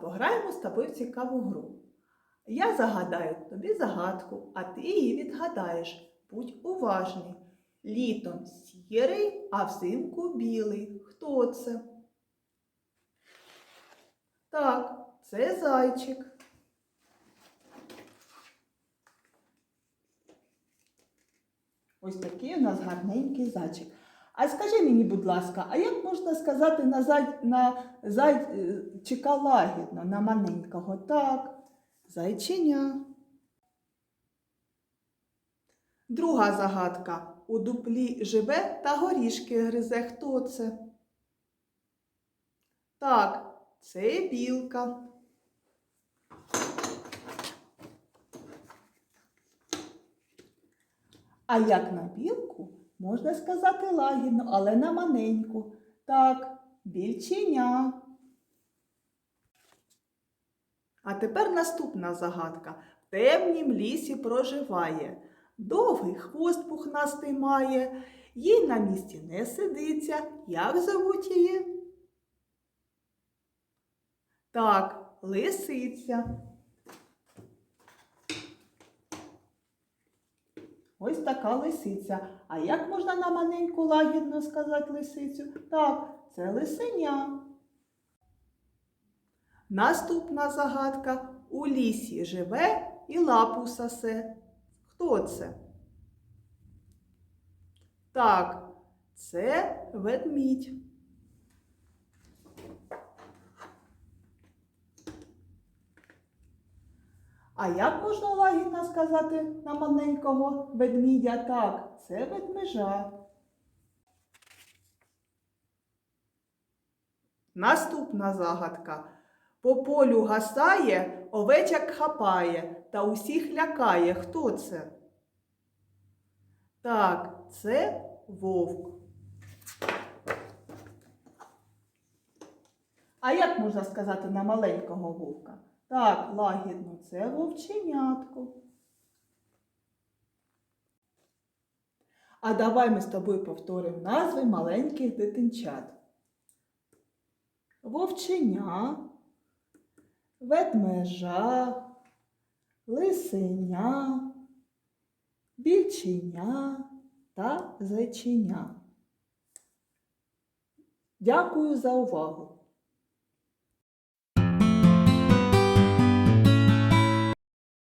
Пограємо з тобою в цікаву гру. Я загадаю тобі загадку, а ти її відгадаєш. Будь уважний. Літом сірий, а взимку білий. Хто це? Так, це зайчик. Ось такий у нас гарненький зайчик. А скажи мені, будь ласка, а як можна сказати на, зай... на зайчика лагідно, на маленького? Так, зайчиня. Друга загадка. У дуплі живе та горішки гризе. Хто це? Так, це білка. А як на білку, можна сказати лагідно, але на маленьку. Так, більченя. А тепер наступна загадка. В темнім лісі проживає. Довгий хвост пухнастий має, їй на місці не сидиться. Як зовуть її? Так, лисиця. Ось така лисиця. А як можна на маленьку лагідно сказати лисицю? Так, це лисеня. Наступна загадка. У лісі живе і лапу сосе. Хто це? Так, це ведмідь. А як можна лагідно сказати на маленького ведмідя? Так, це ведмежа. Наступна загадка. По полю гасає, овечок хапає та усіх лякає. Хто це? Так, це вовк. А як можна сказати на маленького вовка? Так, лагідно, це вовченятко. А давай ми з тобою повторимо назви маленьких дитинчат. Вовченя, ведмежа, лисеня, більченя та зайченя. Дякую за увагу!